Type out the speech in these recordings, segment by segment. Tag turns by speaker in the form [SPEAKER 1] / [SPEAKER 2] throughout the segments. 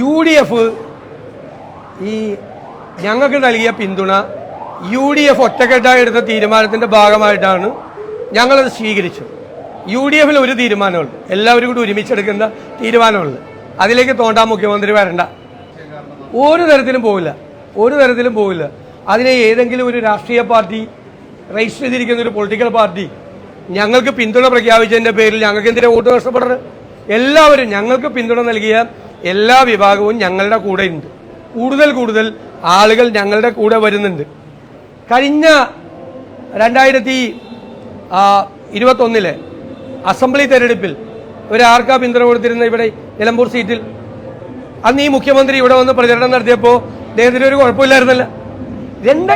[SPEAKER 1] U D F ഈ ഞങ്ങൾക്ക് നൽകിയ പിന്തുണ യു ഡി എഫ് ഒറ്റക്കെട്ടായി എടുത്ത തീരുമാനത്തിന്റെ ഭാഗമായിട്ടാണ് ഞങ്ങളത് സ്വീകരിച്ചത്. യു ഡി എഫിൽ ഒരു തീരുമാനമുണ്ട്. എല്ലാവരും കൂടി ഒരുമിച്ചെടുക്കുന്ന തീരുമാനമുണ്ട്. അതിലേക്ക് തോണ്ട മുഖ്യമന്ത്രി വരണ്ട. ഒരു തരത്തിലും പോവില്ല. ഒരു തരത്തിലും പോവില്ല. അതിനെ ഏതെങ്കിലും ഒരു രാഷ്ട്രീയ പാർട്ടി രജിസ്റ്റർ ചെയ്തിരിക്കുന്ന ഒരു പൊളിറ്റിക്കൽ പാർട്ടി ഞങ്ങൾക്ക് പിന്തുണ പ്രഖ്യാപിച്ചതിന്റെ പേരിൽ ഞങ്ങൾക്ക് എന്തിനാ വോട്ട് നഷ്ടപ്പെടുന്നത് എല്ലാവരും ഞങ്ങൾക്ക് പിന്തുണ നൽകിയ എല്ലാ വിഭാഗവും ഞങ്ങളുടെ കൂടെയുണ്ട്. കൂടുതൽ കൂടുതൽ ആളുകൾ ഞങ്ങളുടെ കൂടെ വരുന്നുണ്ട്. കഴിഞ്ഞ രണ്ടായിരത്തി ഇരുപത്തൊന്നിലെ അസംബ്ലി തെരഞ്ഞെടുപ്പിൽ ഒരാർക്കാ പിന്തുണ കൊടുത്തിരുന്ന ഇവിടെ നിലമ്പൂർ സീറ്റിൽ അന്ന് ഈ മുഖ്യമന്ത്രി ഇവിടെ വന്ന് പ്രചരണം നടത്തിയപ്പോൾ അദ്ദേഹത്തിന് ഒരു കുഴപ്പമില്ലായിരുന്നല്ല. രണ്ട്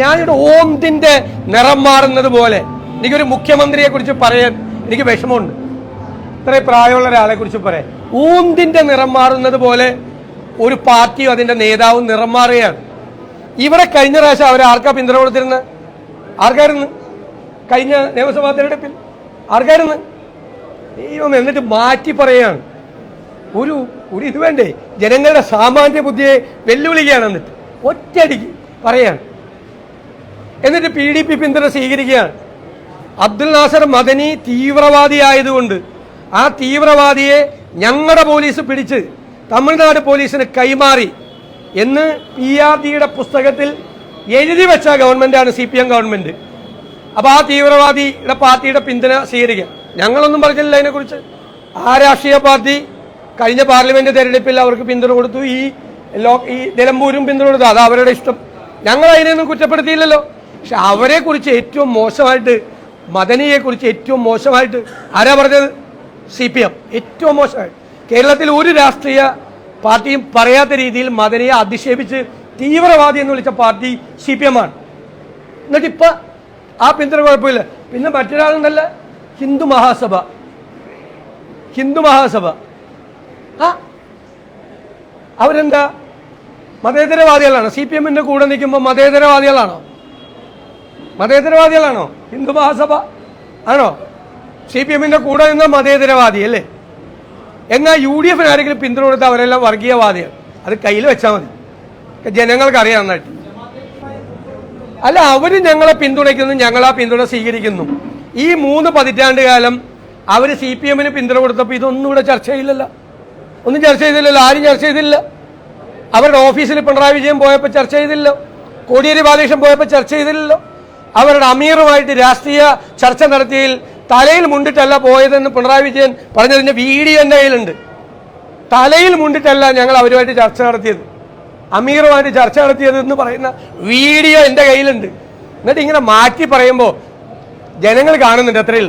[SPEAKER 1] ഞാനിവിടെ ഓന്തിന്റെ നിറം മാറുന്നത് പോലെ എനിക്കൊരു മുഖ്യമന്ത്രിയെ കുറിച്ച് പറയാൻ എനിക്ക് വിഷമമുണ്ട്. ഇത്രയും പ്രായമുള്ള ഒരാളെ കുറിച്ച് പറയാം ഊന്തിന്റെ നിറം മാറുന്നത് പോലെ ഒരു പാർട്ടിയും അതിന്റെ നേതാവും നിറം മാറുകയാണ്. ഇവിടെ കഴിഞ്ഞ പ്രാവശ്യം അവർ ആർക്കാ പിന്തുണ കൊടുത്തിരുന്ന? ആർക്കായിരുന്നു? കഴിഞ്ഞ നിയമസഭാ തെരഞ്ഞെടുപ്പിൽ? ആർക്കായിരുന്നു? ദൈവം എന്നിട്ട് മാറ്റി പറയുകയാണ് ഒരു ഒരു ഇത് വേണ്ടേ? ജനങ്ങളുടെ സാമാന്യ ബുദ്ധിയെ വെല്ലുവിളിക്കുകയാണ് എന്നിട്ട്. ഒറ്റയടിക്ക് പറയാണ്. എന്നിട്ട് പി ഡി പി പിന്തുണ സ്വീകരിക്കുകയാണ്. അബ്ദുൽ നാസർ മദനി തീവ്രവാദിയായതുകൊണ്ട് ആ തീവ്രവാദിയെ ഞങ്ങളുടെ പോലീസ് പിടിച്ച് തമിഴ്നാട് പോലീസിന് കൈമാറി എന്ന് പി ആർ ഡിയുടെ പുസ്തകത്തിൽ എഴുതി വെച്ച ഗവൺമെന്റാണ് സി പി എം ഗവൺമെന്റ്. അപ്പൊ ആ തീവ്രവാദിയുടെ പാർട്ടിയുടെ പിന്തുണ സ്വീകരിക്കുക ഞങ്ങളൊന്നും പറഞ്ഞില്ല അതിനെക്കുറിച്ച്. ആ രാഷ്ട്രീയ പാർട്ടി കഴിഞ്ഞ പാർലമെന്റ് തെരഞ്ഞെടുപ്പിൽ അവർക്ക് പിന്തുണ കൊടുത്തു. ഈ ഈ നിലമ്പൂരും പിന്തുണ കൊടുത്തു. അത് അവരുടെ ഇഷ്ടം. ഞങ്ങൾ അതിനെയൊന്നും കുറ്റപ്പെടുത്തിയില്ലല്ലോ. പക്ഷെ അവരെ കുറിച്ച് ഏറ്റവും മോശമായിട്ട് മദനിയെ കുറിച്ച് ഏറ്റവും മോശമായിട്ട് ആരാ പറഞ്ഞത്? സി പി എം ഏറ്റവും മോശമായിട്ട് കേരളത്തിൽ ഒരു രാഷ്ട്രീയ പാർട്ടിയും പറയാത്ത രീതിയിൽ മദനിയെ അധിക്ഷേപിച്ച് തീവ്രവാദി എന്ന് വിളിച്ച പാർട്ടി സി പി എം ആണ് എന്നിട്ട് ഇപ്പൊ ആ പിന്തുണ കുഴപ്പമില്ല. പിന്നെ മറ്റൊരാളുണ്ടല്ല ഹിന്ദു മഹാസഭ. ഹിന്ദു മഹാസഭ. ആ അവരെന്താ? മതേതരവാദികളാണോ? സി പി എമ്മിന്റെ കൂടെ നിൽക്കുമ്പോൾ മതേതരവാദികളാണോ? മതേതരവാദികളാണോ? ഹിന്ദു മഹാസഭ ആണോ? സി പി എമ്മിന്റെ കൂടെ നിന്ന മതേതരവാദി അല്ലേ? എന്നാൽ യു ഡി എഫിന് ആരെങ്കിലും പിന്തുണ കൊടുത്ത അവരെല്ലാം വർഗീയവാദിയാണ്. അത് കയ്യിൽ വെച്ചാൽ മതി. ജനങ്ങൾക്ക് അറിയാം നന്നായിട്ട്. അല്ല അവർ ഞങ്ങളെ പിന്തുണയ്ക്കുന്നു ഞങ്ങൾ ആ പിന്തുണ സ്വീകരിക്കുന്നു. ഈ മൂന്ന് പതിറ്റാണ്ട് കാലം അവർ സി പി എമ്മിന് പിന്തുണ കൊടുത്തപ്പോൾ ഇതൊന്നും ഇവിടെ ചർച്ച ചെയ്യില്ലല്ലോ. ഒന്നും ചർച്ച ചെയ്തില്ലല്ലോ ആരും ചർച്ച ചെയ്തില്ല. അവരുടെ ഓഫീസിൽ പിണറായി വിജയൻ പോയപ്പോൾ ചർച്ച ചെയ്തില്ല കോടിയേരി ബാലകൃഷ്ണൻ പോയപ്പോൾ ചർച്ച ചെയ്തില്ലല്ലോ. അവരുടെ അമീറുമായിട്ട് രാഷ്ട്രീയ ചർച്ച നടത്തിയതിൽ തലയിൽ മുണ്ടിട്ടല്ല പോയതെന്ന് പിണറായി വിജയൻ പറഞ്ഞതിന്റെ വീഡിയോ എന്റെ കയ്യിലുണ്ട്. തലയിൽ മുണ്ടിട്ടല്ല ഞങ്ങൾ അവരുമായിട്ട് ചർച്ച നടത്തിയത്. അമീറുമായിട്ട് ചർച്ച നടത്തിയത് എന്ന് പറയുന്ന വീഡിയോ എന്റെ കയ്യിലുണ്ട്. എന്നിട്ട് ഇങ്ങനെ മാറ്റി പറയുമ്പോൾ ജനങ്ങൾ കാണുന്നുണ്ട് അത്രയിൽ